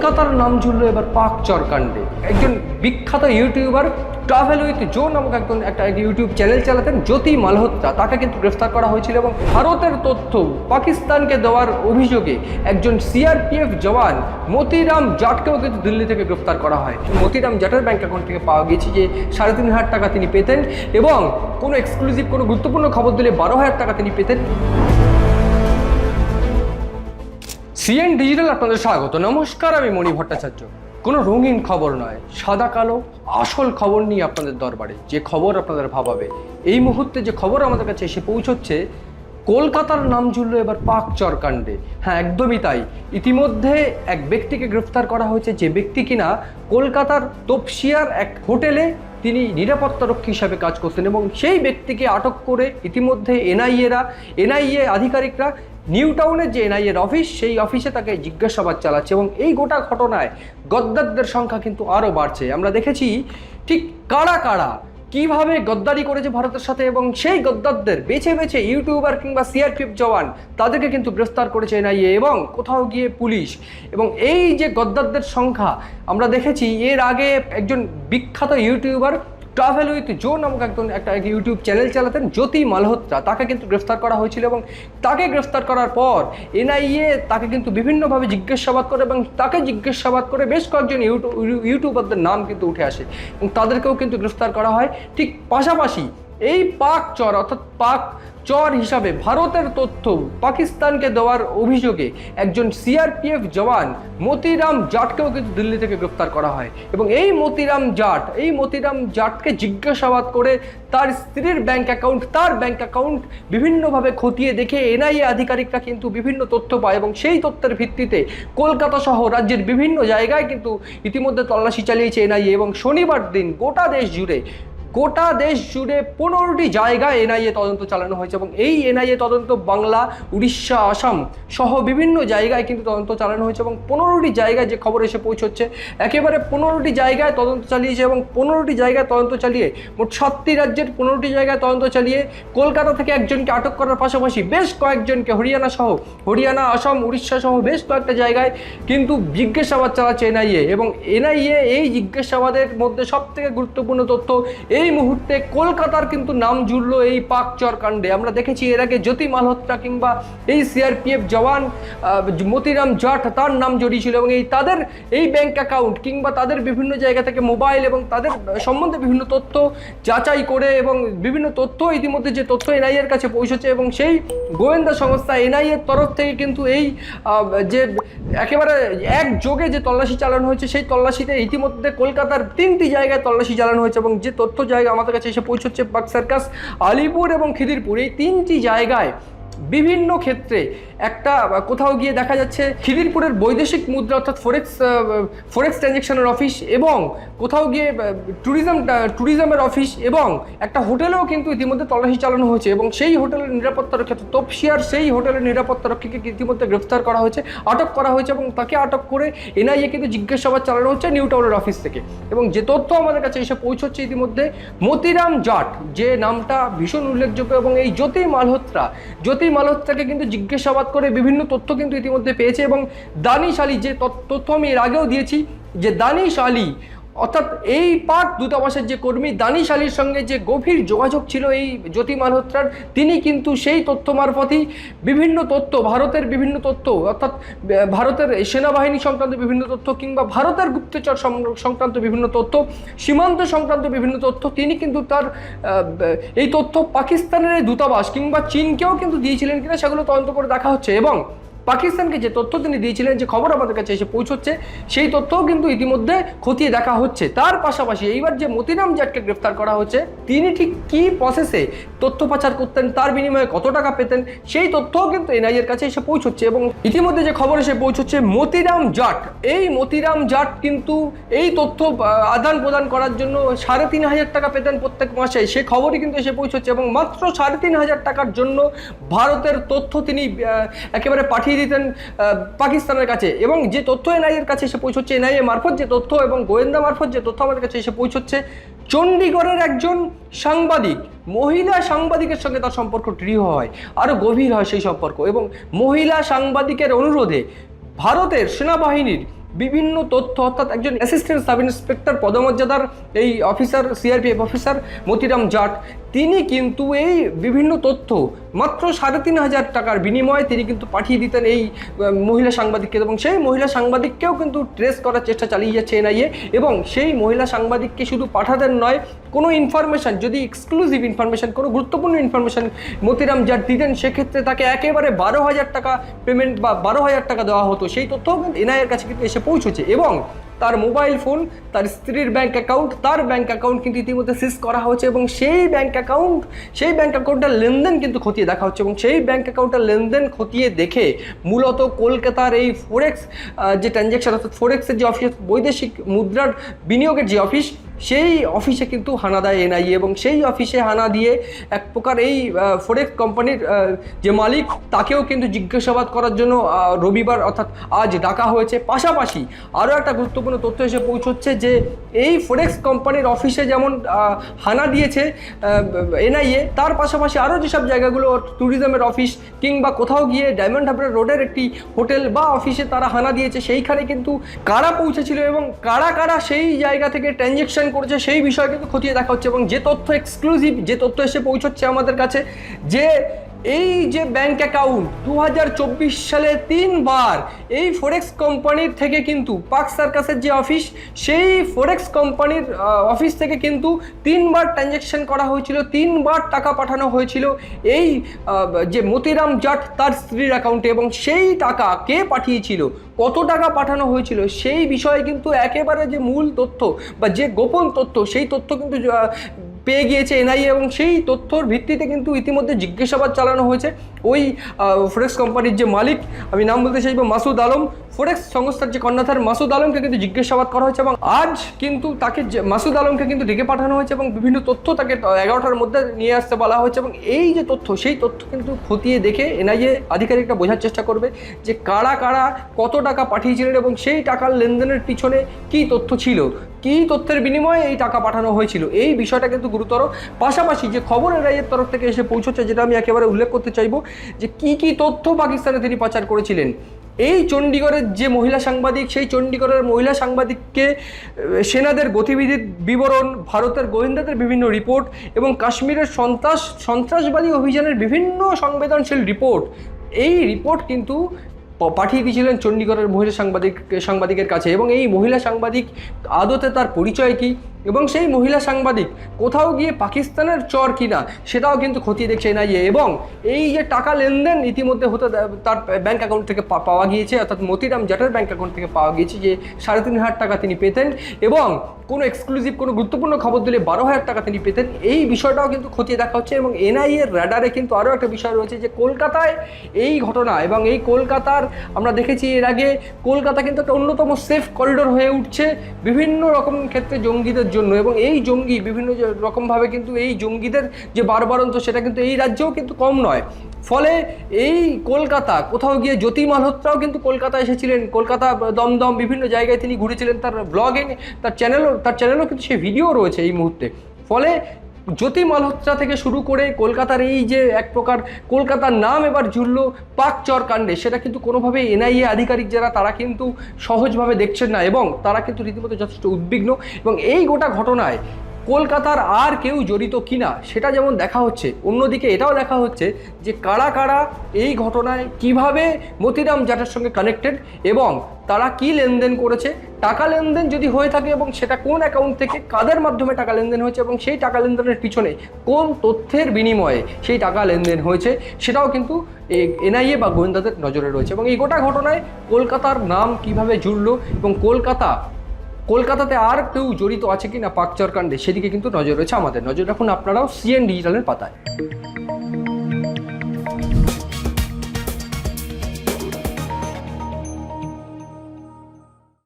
কলকাতার নাম জুড়লো এবার পাক চরকাণ্ডে। একজন বিখ্যাত ইউটিউবার ট্রাভেল উইথ জো নামক একজন, একটা ইউটিউব চ্যানেল চালাতেন, জ্যোতি মালহোত্রা। তাকে কিন্তু গ্রেফতার করা হয়েছিল এবং ভারতের তথ্য পাকিস্তানকে দেওয়ার অভিযোগে একজন সিআরপিএফ জওয়ান মতিরাম জাটকেও কিন্তু দিল্লি থেকে গ্রেফতার করা হয়। মতিরাম জাটের ব্যাঙ্ক অ্যাকাউন্ট থেকে পাওয়া গিয়েছে যে সাড়ে তিন হাজার টাকা তিনি পেতেন এবং কোনো এক্সক্লুসিভ কোনো গুরুত্বপূর্ণ খবর দিলে বারো হাজার টাকা তিনি পেতেন। সিএন ডিজিটাল আপনাদের স্বাগত। নমস্কার, আমি মণি ভট্টাচার্য। কোনো রঙিন খবর নয়, সাদা, কালো, আসল খবর নিয়ে আপনাদের দরবারে। যে খবর আপনাদের ভাবাবে। এই মুহূর্তে যে খবর আমাদের কাছে এসে পৌঁছচ্ছে, কলকাতার নাম জুড়লো এবার পাক চরকাণ্ডে। হ্যাঁ একদমই তাই। ইতিমধ্যে এক ব্যক্তিকে গ্রেফতার করা হয়েছে। যে ব্যক্তি কিনা কলকাতার তপসিয়ার এক হোটেলে তিনি নিরাপত্তারক্ষী হিসাবে কাজ করতেন এবং সেই ব্যক্তিকে আটক করে ইতিমধ্যে এনআইএরা, এনআইএ আধিকারিকরা, নিউ টাউনের যে এনআইএর অফিস, সেই অফিসে তাকে জিজ্ঞাসাবাদ চালাচ্ছে এবং এই গোটা ঘটনায় গদ্দারদের সংখ্যা কিন্তু আরও বাড়ছে। আমরা দেখেছি, ঠিক কারা কারা কীভাবে গদ্দারি করেছে ভারতের সাথে এবং সেই গদ্দারদের বেছে বেছে ইউটিউবার কিংবা সিআরপিএফ জওয়ান তাদেরকে কিন্তু গ্রেফতার করেছে এনআইএ এবং কোথাও গিয়ে পুলিশ। এবং এই যে গদ্দারদের সংখ্যা, আমরা দেখেছি এর আগে একজন বিখ্যাত ইউটিউবার ট্রাভেল উইথ জো নামক একজন, একটা ইউটিউব চ্যানেল চালাতেন জ্যোতি মালহোত্রা। তাকে কিন্তু গ্রেফতার করা হয়েছিল এবং তাকে গ্রেফতার করার পর এনআইএ তাকে কিন্তু বিভিন্নভাবে জিজ্ঞাসাবাদ করে এবং তাকে জিজ্ঞাসাবাদ করে বেশ কয়েকজন ইউটিউব ইউটিউবারদের নাম কিন্তু উঠে আসে এবং তাদেরকেও কিন্তু গ্রেফতার করা হয়। ঠিক পাশাপাশি এই পাক চর, অর্থাৎ পাক চর হিসাবে ভারতের তথ্য পাকিস্তানকে দেওয়ার অভিযোগে একজন সিআরপিএফ জওয়ান মতিরাম জাটকেও কিন্তু দিল্লি থেকে গ্রেফতার করা হয় এবং এই মতিরাম জাট, এই মতিরাম জাটকে জিজ্ঞাসাবাদ করে তার স্ত্রীর ব্যাংক অ্যাকাউন্ট, তার ব্যাংক অ্যাকাউন্ট বিভিন্নভাবে খতিয়ে দেখে এনআইএ আধিকারিকরা কিন্তু বিভিন্ন তথ্য পায় এবং সেই তথ্যের ভিত্তিতে কলকাতা সহ রাজ্যের বিভিন্ন জায়গায় কিন্তু ইতিমধ্যে তল্লাশি চালিয়েছে এনআইএ এবং শনিবার দিন গোটা দেশ জুড়ে গোটা দেশ জুড়ে পনেরোটি জায়গায় এনআইএ তদন্ত চালানো হয়েছে এবং এই এনআইএ তদন্ত বাংলা, উড়িষ্যা, আসাম সহ বিভিন্ন জায়গায় কিন্তু তদন্ত চালানো হয়েছে এবং পনেরোটি জায়গায় যে খবর এসে পৌঁছচ্ছে, একেবারে পনেরোটি জায়গায় তদন্ত চালিয়েছে এবং পনেরোটি জায়গায় তদন্ত চালিয়ে, মোট সাতটি রাজ্যের পনেরোটি জায়গায় তদন্ত চালিয়ে কলকাতা থেকে একজনকে আটক করার পাশাপাশি বেশ কয়েকজনকে হরিয়ানা সহ, হরিয়ানা, আসাম, উড়িষ্যা সহ বেশ কয়েকটা জায়গায় কিন্তু জিজ্ঞাসাবাদ চালাচ্ছে এনআইএ এবং এনআইএ এই জিজ্ঞাসাবাদের মধ্যে সব থেকে গুরুত্বপূর্ণ তথ্য এই মুহূর্তে কলকাতার কিন্তু নাম জুড়লো এই পাক চর কাণ্ডে আমরা দেখেছি এর আগে জ্যোতি মালহোত্রা কিংবা এই সিআরপিএফ জওয়ান মতিরাম জাট, তার নাম জড়িয়েছিল এবং এই তাদের এই ব্যাংক অ্যাকাউন্ট কিংবা তাদের বিভিন্ন জায়গা থেকে মোবাইল এবং তাদের সম্বন্ধে বিভিন্ন তথ্য যাচাই করে এবং বিভিন্ন তথ্য, ইতিমধ্যে যে তথ্য এনআইএর কাছে পৌঁছেছে এবং সেই গোয়েন্দা সংস্থা এনআইএর তরফ থেকে কিন্তু এই যে একেবারে একযোগে যে তল্লাশি চালানো হয়েছে, সেই তল্লাশিতে ইতিমধ্যে কলকাতার তিনটি জায়গায় তল্লাশি চালানো হয়েছে এবং যে তথ্য জায়গা আমাদের কাছে এসে পৌঁছচ্ছে বাক সার্কাস আলিপুর এবং খিদিরপুর। এই তিনটি জায়গায় বিভিন্ন ক্ষেত্রে একটা কোথাও গিয়ে দেখা যাচ্ছে খিদিরপুরের বৈদেশিক মুদ্রা অর্থাৎ ফরেক্স ফরেক্স ট্রানজ্যাকশনের অফিস এবং কোথাও গিয়ে ট্যুরিজম ট্যুরিজমের অফিস এবং একটা হোটেলেও কিন্তু ইতিমধ্যে তল্লাশি চালানো হয়েছে এবং সেই হোটেলের নিরাপত্তা রক্ষী তপসিয়ার সেই হোটেলের নিরাপত্তা রক্ষীকে ইতিমধ্যে গ্রেফতার করা হয়েছে, আটক করা হয়েছে এবং তাকে আটক করে এনআইএ কিন্তু জিজ্ঞাসাবাদ চালানো হচ্ছে নিউ টাউনের অফিস থেকে। এবং যে তথ্য আমাদের কাছে এসে পৌঁছচ্ছে ইতিমধ্যে, মতিরাম জাট, যে নামটা ভীষণ উল্লেখযোগ্য এবং এই জ্যোতি মালহোত্রা জ্যোতি মালহোত্রাকে কিন্তু জিজ্ঞাসাবাদ করে বিভিন্ন তথ্য কিন্তু ইতিমধ্যে পেয়েছে এবং দানিশ আলী যে তথ্য আমি এর আগেও দিয়েছি যে দানিশ আলী অর্থাৎ এই পাক দূতাবাসের যে কর্মী দানিশ আলীর সঙ্গে যে গভীর যোগাযোগ ছিল এই জ্যোতি মালহোত্রার তিনি কিন্তু সেই তথ্য মারফতই বিভিন্ন তথ্য, ভারতের বিভিন্ন তথ্য, অর্থাৎ ভারতের সেনাবাহিনী সংক্রান্ত বিভিন্ন তথ্য কিংবা ভারতের গুপ্তচর সংক্রান্ত বিভিন্ন তথ্য, সীমান্ত সংক্রান্ত বিভিন্ন তথ্য, তিনি কিন্তু তার এই তথ্য পাকিস্তানের দূতাবাস কিংবা চীনকেও কিন্তু দিয়েছিলেন কিনা সেগুলো তদন্ত করে দেখা হচ্ছে। এবং পাকিস্তানকে যে তথ্য তিনি দিয়েছিলেন, যে খবর আমাদের কাছে এসে পৌঁছচ্ছে, সেই তথ্যও কিন্তু ইতিমধ্যে খতিয়ে দেখা হচ্ছে। তার পাশাপাশি এইবার যে মতিরাম জাটকে গ্রেফতার করা হচ্ছে, তিনি ঠিক কী প্রসেসে তথ্য পাচার করতেন, তার বিনিময়ে কত টাকা পেতেন, সেই তথ্যও কিন্তু এনআইএর কাছে এসে পৌঁছচ্ছে এবং ইতিমধ্যে যে খবর এসে পৌঁছচ্ছে, মতিরাম জাট, এই মতিরাম জাট কিন্তু এই তথ্য আদান প্রদান করার জন্য সাড়ে তিন হাজার টাকা পেতেন প্রত্যেক মাসে, সে খবরই কিন্তু এসে পৌঁছচ্ছে এবং মাত্র সাড়ে তিন হাজার টাকার জন্য ভারতের তথ্য তিনি একেবারে পাঠিয়ে দিতেন পাকিস্তানের কাছে। এবং যে তথ্য এনআইএর কাছে এসে পৌঁছচ্ছে, এনআইএ মারফত যে তথ্য এবং গোয়েন্দা মারফত যে তথ্য আমাদের কাছে এসে পৌঁছচ্ছে, চণ্ডীগড়ের একজন সাংবাদিক, মহিলা সাংবাদিকের সঙ্গে তার সম্পর্ক দৃঢ় হয় আরও গভীর হয় সেই সম্পর্ক। এবং মহিলা সাংবাদিকের অনুরোধে ভারতের সেনাবাহিনীর বিভিন্ন তথ্য, অর্থাৎ একজন অ্যাসিস্ট্যান্ট সাব ইন্সপেক্টর পদমর্যাদার এই officer CRPF officer Matiram Jat, তিনি কিন্তু এই বিভিন্ন তথ্য মাত্র সাড়ে তিন হাজার টাকার বিনিময়ে তিনি কিন্তু পাঠিয়ে দিতেন এই মহিলা সাংবাদিককে এবং সেই মহিলা সাংবাদিককেও কিন্তু ট্রেস করার চেষ্টা চালিয়ে যাচ্ছে এনআইএ এবং সেই মহিলা সাংবাদিককে শুধু পাঠাতেন নয়, কোনো ইনফরমেশন যদি এক্সক্লুসিভ ইনফরমেশন কোনো গুরুত্বপূর্ণ ইনফরমেশন মতিরাম জাট দিতেন, সেক্ষেত্রে তাকে একেবারে বারো হাজার টাকা পেমেন্ট বা বারো হাজার টাকা দেওয়া হতো। সেই তথ্যও কিন্তু এনআইএর কাছে কিন্তু এসে পৌঁছেছে এবং তার মোবাইল ফোন, তার স্ত্রীর ব্যাঙ্ক অ্যাকাউন্ট তার ব্যাঙ্ক অ্যাকাউন্ট কিন্তু ইতিমধ্যে সিজ করা হয়েছে এবং সেই ব্যাঙ্ক অ্যাকাউন্ট সেই ব্যাঙ্ক অ্যাকাউন্টের লেনদেন কিন্তু খতিয়ে দেখা হচ্ছে এবং সেই ব্যাঙ্ক অ্যাকাউন্টের লেনদেন খতিয়ে দেখে মূলত কলকাতার এই ফোরেক্স যে ট্রানজ্যাকশন অর্থাৎ ফোরেক্সের যে অফিস বৈদেশিক মুদ্রার বিনিয়োগের যে অফিস সেই অফিসে কিন্তু হানা দেয় এনআইএ এবং সেই অফিসে হানা দিয়ে এক প্রকার এই ফোরেক্স কোম্পানির যে মালিক, তাকেও কিন্তু জিজ্ঞাসাবাদ করার জন্য রবিবার অর্থাৎ আজ ডাকা হয়েছে। পাশাপাশি আরও একটা গুরুত্বপূর্ণ তথ্য এসে পৌঁছচ্ছে যে এই ফোরেক্স কোম্পানির অফিসে যেমন হানা দিয়েছে এনআইএ, তার পাশাপাশি আরও যেসব জায়গাগুলো ট্যুরিজমের অফিস কিংবা কোথাও গিয়ে ডায়মন্ড হারবার রোডের একটি হোটেল বা অফিসে তারা হানা দিয়েছে, সেইখানে কিন্তু কারা পৌঁছেছিল এবং কারা কারা সেই জায়গা থেকে ট্রানজেকশন করেছে, সেই বিষয় কিন্তু খতিয়ে দেখা হচ্ছে এবং যে তথ্য এক্সক্লুসিভ যে তথ্য এসে পৌঁছচ্ছে আমাদের কাছে, যে এই যে ব্যাংক অ্যাকাউন্ট দু হাজার চব্বিশ সালে তিনবার এই ফোরেক্স কোম্পানির থেকে কিন্তু, পাক সার্কাসের যে অফিস সেই ফোরেক্স কোম্পানির অফিস থেকে কিন্তু তিনবার ট্রানজ্যাকশন করা হয়েছিল, তিনবার টাকা পাঠানো হয়েছিল এই যে মতিরাম জাট তার স্ত্রীর অ্যাকাউন্টে এবং সেই টাকা কে পাঠিয়েছিল? কত টাকা পাঠানো হয়েছিল সেই বিষয়ে কিন্তু একেবারে যে মূল তথ্য বা যে গোপন তথ্য, সেই তথ্য কিন্তু পেয়ে গিয়েছে এনআইএ এবং সেই তথ্যর ভিত্তিতে কিন্তু ইতিমধ্যে জিজ্ঞাসাবাদ চালানো হয়েছে। ওই ফ্রেক্স কোম্পানির যে মালিক, আমি নাম বলতে চাইব মাসুদ আলম ফোরেক্স সংস্থার যে কর্ণধার মাসুদ আলমকে কিন্তু জিজ্ঞাসাবাদ করা হয়েছে এবং আজ কিন্তু তাকে মাসুদ আলমকে কিন্তু ডেকে পাঠানো হয়েছে এবং বিভিন্ন তথ্য তাকে এগারোটার মধ্যে নিয়ে আসতে বলা হয়েছে এবং এই যে তথ্য, সেই তথ্য কিন্তু খতিয়ে দেখে এনআইএ আধিকারিকরা বোঝার চেষ্টা করবে যে কারা কারা কত টাকা পাঠিয়েছিলেন এবং সেই টাকার লেনদেনের পিছনে কী তথ্য ছিল, কী তথ্যের বিনিময়ে এই টাকা পাঠানো হয়েছিল। এই বিষয়টা কিন্তু গুরুতর। পাশাপাশি যে খবর এনআইএর তরফ থেকে এসে পৌঁছচ্ছে, যেটা আমি একেবারে উল্লেখ করতে চাইব যে কি কি তথ্য পাকিস্তানে তিনি পাচার করেছিলেন। এই চণ্ডীগড়ের যে মহিলা সাংবাদিক, সেই চণ্ডীগড়ের মহিলা সাংবাদিককে সেনাদের গতিবিধির বিবরণ, ভারতের গোয়েন্দাদের বিভিন্ন রিপোর্ট এবং কাশ্মীরের সন্ত্রাস, সন্ত্রাসবাদী অভিযানের বিভিন্ন সংবেদনশীল রিপোর্ট, এই রিপোর্ট কিন্তু পাঠিয়ে দিয়েছিলেন চণ্ডীগড়ের মহিলা সাংবাদিক, সাংবাদিকের কাছে। এবং এই মহিলা সাংবাদিক আদতে তার পরিচয় কী? এবং সেই মহিলা সাংবাদিক কোথাও গিয়ে পাকিস্তানের চর কিনা সেটাও কিন্তু খতিয়ে দেখছে এনআইএ এবং এই যে টাকা লেনদেন ইতিমধ্যে হতে তার ব্যাঙ্ক অ্যাকাউন্ট থেকে পাওয়া গিয়েছে, অর্থাৎ মতিরাম জাটের ব্যাঙ্ক অ্যাকাউন্ট থেকে পাওয়া গিয়েছে যে সাড়ে তিন হাজার টাকা তিনি পেতেন এবং কোনো এক্সক্লুসিভ কোনো গুরুত্বপূর্ণ খবর দিলে বারো হাজার টাকা তিনি পেতেন। এই বিষয়টাও কিন্তু খতিয়ে দেখা হচ্ছে এবং এনআইএর র্যাডারে কিন্তু আরও একটা বিষয় রয়েছে যে কলকাতায় এই ঘটনা এবং এই কলকাতার আমরা দেখেছি এর আগে কলকাতা কিন্তু একটা অন্যতম সেফ করিডোর হয়ে উঠছে। বিভিন্ন রকম ক্ষেত্রে জঙ্গিদের জন্য এবং এই জঙ্গি বিভিন্ন রকমভাবে কিন্তু এই জঙ্গিদের যে বারবারন্ত সেটা কিন্তু এই রাজ্যেও কিন্তু কম নয়। ফলে এই কলকাতা, কোথাও গিয়ে জ্যোতি মালহোত্রাও কিন্তু কলকাতা এসেছিলেন। কলকাতা, দমদম বিভিন্ন জায়গায় তিনি ঘুরেছিলেন। তার ব্লগে তার চ্যানেলও তার চ্যানেলও কিন্তু সে ভিডিও রয়েছে এই মুহূর্তে। ফলে জ্যোতি মালহোত্রা থেকে শুরু করে কলকাতার এই যে এক প্রকার কলকাতার নাম এবার জুড়ল পাক চর কাণ্ডে সেটা কিন্তু কোনোভাবে এনআইএ আধিকারিক যারা, তারা কিন্তু সহজভাবে দেখছেন না এবং তারা কিন্তু রীতিমতো যথেষ্ট উদ্বিগ্ন এবং এই গোটা ঘটনায় কলকাতার আর কেউ জড়িত কিনা, সেটা যেমন দেখা হচ্ছে, অন্যদিকে এটাও দেখা হচ্ছে যে কারা কারা এই ঘটনায় কীভাবে মতিরাম জাটের সঙ্গে কানেক্টেড এবং তারা কি লেনদেন করেছে, টাকা লেনদেন যদি হয়ে থাকে এবং সেটা কোন অ্যাকাউন্ট থেকে, কাদের মাধ্যমে টাকা লেনদেন হয়েছে এবং সেই টাকা লেনদেনের পিছনে কোন তথ্যের বিনিময়ে সেই টাকা লেনদেন হয়েছে, সেটাও কিন্তু এনআইএ বা গোয়েন্দাদের নজরে রয়েছে। এবং এই গোটা ঘটনায় কলকাতার নাম কীভাবে জুড়লো এবং কলকাতা কলকাতাতে আর কেউ জড়িত আছে কি না পাকচর কাণ্ডে সেদিকে কিন্তু নজর রয়েছে আমাদের। নজর রাখুন আপনারাও সিএন ডিজিটালের পাতায়।